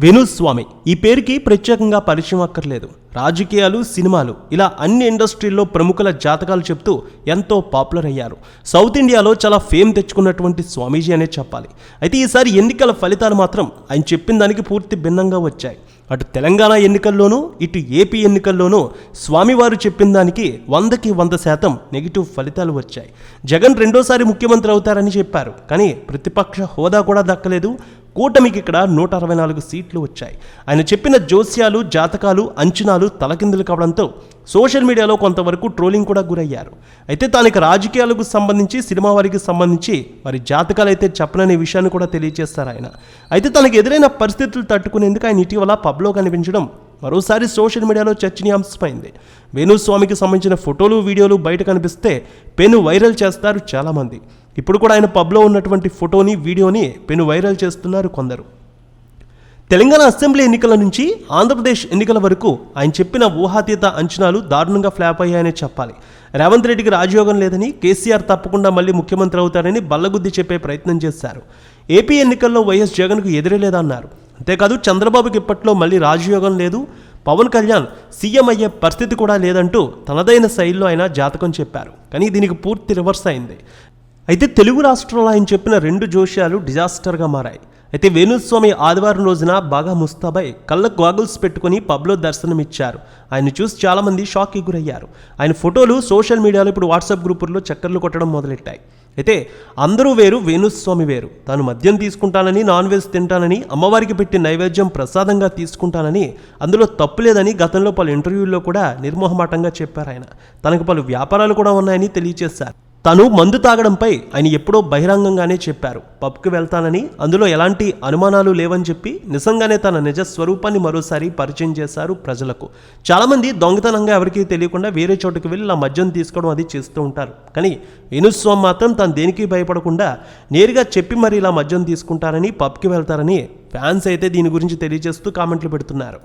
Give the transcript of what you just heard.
వేణుస్వామి ఈ పేరుకి ప్రత్యేకంగా పరిచయం అక్కర్లేదు. రాజకీయాలు సినిమాలు ఇలా అన్ని ఇండస్ట్రీల్లో ప్రముఖుల జాతకాలు చెప్తూ ఎంతో పాపులర్ అయ్యారు. సౌత్ ఇండియాలో చాలా ఫేమ్ తెచ్చుకున్నటువంటి స్వామీజీ అనే చెప్పాలి. అయితే ఈసారి ఎన్నికల ఫలితాలు మాత్రం ఆయన చెప్పిన దానికి పూర్తి భిన్నంగా వచ్చాయి. అటు తెలంగాణ ఎన్నికల్లోనూ ఇటు ఏపీ ఎన్నికల్లోనూ స్వామివారు చెప్పిన దానికి వందకి వంద శాతం నెగిటివ్ ఫలితాలు వచ్చాయి. జగన్ రెండోసారి ముఖ్యమంత్రి అవుతారని చెప్పారు. కానీ ప్రతిపక్ష హోదా కూడా దక్కలేదు. కూటమికి ఇక్కడ నూట అరవై నాలుగు సీట్లు వచ్చాయి. ఆయన చెప్పిన జోస్యాలు జాతకాలు అంచనాలు తలకిందులు కావడంతో సోషల్ మీడియాలో కొంతవరకు ట్రోలింగ్ కూడా గురయ్యారు. అయితే తానికి రాజకీయాలకు సంబంధించి సినిమా వారికి సంబంధించి మరి జాతకాలు అయితే చెప్పననే విషయాన్ని కూడా తెలియజేస్తారు ఆయన. అయితే తనకు ఎదురైన పరిస్థితులు తట్టుకునేందుకు ఆయన ఇటీవల పబ్లో కనిపించడం మరోసారి సోషల్ మీడియాలో చర్చనీయాంశమైంది. వేణుస్వామికి సంబంధించిన ఫోటోలు వీడియోలు బయట కనిపిస్తే పెను వైరల్ చేస్తారు చాలామంది. ఇప్పుడు కూడా ఆయన పబ్లో ఉన్నటువంటి ఫోటోని వీడియోని పెను వైరల్ చేస్తున్నారు కొందరు. తెలంగాణ అసెంబ్లీ ఎన్నికల నుంచి ఆంధ్రప్రదేశ్ ఎన్నికల వరకు ఆయన చెప్పిన ఊహాతీత అంచనాలు దారుణంగా ఫ్లాప్ అయ్యాయనే చెప్పాలి. రేవంత్ రెడ్డికి రాజయోగం లేదని కేసీఆర్ తప్పకుండా మళ్ళీ ముఖ్యమంత్రి అవుతారని బల్లగుద్ది చెప్పే ప్రయత్నం చేశారు. ఏపీ ఎన్నికల్లో వైఎస్ జగన్కు ఎదురేలేదన్నారు అంతేకాదు చంద్రబాబుకి ఇప్పట్లో మళ్ళీ రాజయోగం లేదు. పవన్ కళ్యాణ్ సీఎం అయ్యే పరిస్థితి కూడా లేదంటూ తనదైన శైలిలో ఆయన జాతకం చెప్పారు. కానీ దీనికి పూర్తి రివర్స్ అయింది. అయితే తెలుగు రాష్ట్రంలో ఆయన చెప్పిన రెండు జోష్యాలు డిజాస్టర్గా మారాయి. అయితే వేణుస్వామి ఆదివారం రోజున బాగా ముస్తాబై కళ్ళకు గాగుల్స్ పెట్టుకుని పబ్లో దర్శనమిచ్చారు. ఆయన చూసి చాలామంది షాక్కి గురయ్యారు. ఆయన ఫోటోలు సోషల్ మీడియాలో ఇప్పుడు వాట్సాప్ గ్రూపుల్లో చక్కర్లు కొట్టడం మొదలెట్టాయి. అయితే అందరూ వేరు వేణుస్వామి వేరు. తాను మద్యం తీసుకుంటానని నాన్ వెజ్ తింటానని అమ్మవారికి పెట్టి నైవేద్యం ప్రసాదంగా తీసుకుంటానని అందులో తప్పు లేదని గతంలో పలు ఇంటర్వ్యూల్లో కూడా నిర్మోహమాటంగా చెప్పారు ఆయన. తనకు పలు వ్యాపారాలు కూడా ఉన్నాయని తెలియజేశారు తను మందు తాగడంపై ఆయన ఎప్పుడో బహిరంగంగానే చెప్పారు. పబ్కి వెళ్తానని అందులో ఎలాంటి అనుమానాలు లేవని చెప్పి నిజంగానే తన నిజ స్వరూపాన్ని మరోసారి పరిచయం చేశారు ప్రజలకు. చాలామంది దొంగతనంగా ఎవరికీ తెలియకుండా వేరే చోటుకి వెళ్ళి ఇలా మద్యం తీసుకోవడం అది చేస్తూ ఉంటారు. కానీ వేణుస్వామి మాత్రం తను దేనికి భయపడకుండా నేరుగా చెప్పి మరి ఇలా మద్యం తీసుకుంటారని పబ్కి వెళ్తారని ఫ్యాన్స్ అయితే దీని గురించి తెలియజేస్తూ కామెంట్లు పెడుతున్నారు.